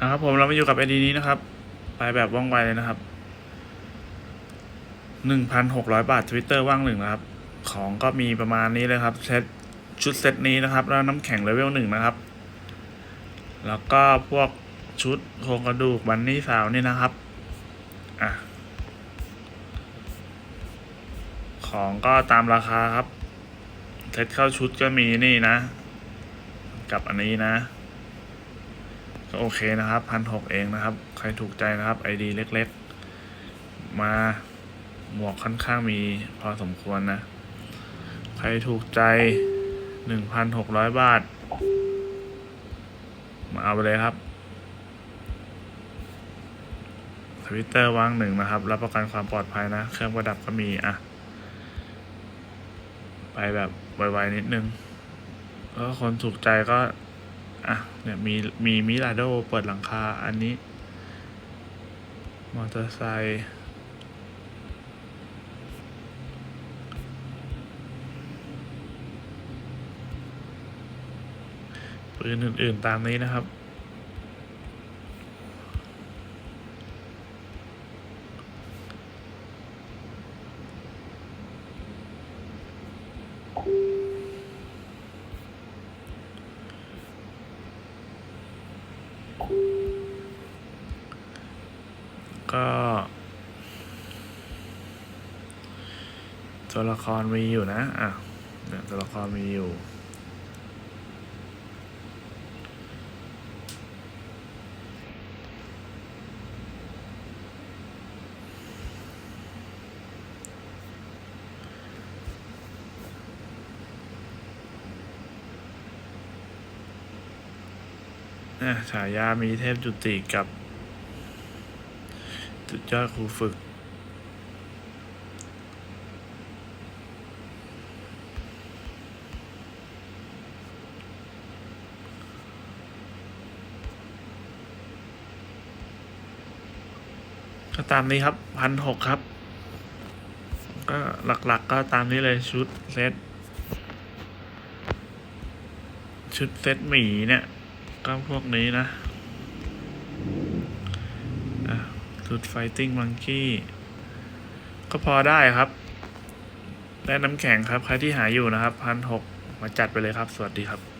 นะครับผมเรามาอยู่กับไอดีนี้นะครับ ไปแบบว่องไวเลยนะครับหนึ่งพันหกร้อยบาททวิตเตอร์ว่างหนึ่งนะครับ ของก็มีประมาณนี้เลยครับเซตชุดเซตนี้นะครับ แล้วน้ำแข็งเลเวลหนึ่งนะครับ แล้วก็พวกชุดโครงกระดูกบันนี่สาวนี่นะครับอะของก็ตามราคาครับเซตเข้าชุดก็มีนี่นะ กับอันนี้นะ ก็โอเคนะครับพันหกเองนะครับ ใครถูกใจนะครับไอดีเล็กๆ มาหมวกค่อนข้างมีพอสมควรนะ ใครถูกใจหนึ่งพันหกร้อยบาท มาเอาไปเลยครับทวิตเตอร์วางหนึ่งนะครับ รับประกันความปลอดภัยนะ เครื่องประดับก็มีอะ ไปแบบไวๆนิดนึงก็คนถูกใจก็ อะเนี่ยมีมีมิราโดเปิดหลังคา อันนี้ มอเตอร์ไซค์ปืนอื่น ๆ ตามนี้นะครับ ก็ ตัวละครมีอยู่นะ อะเนี่ยตัวละครมีอยู่ เนี่ยฉายามีเทพจุติกับสุดยอดครูฝึก ก็ตามนี้ครับพันหกครับ ก็หลักๆก็ตามนี้เลยชุดเซตชุดเซตหมีเนี่ย ก็พวกนี้นะสุดไฟติ้งมังคี้ก็พอได้ครับ และน้ำแข็งครับ ใครที่หาอยู่นะครับพันหกมาจัดไปเลยครับ สวัสดีครับ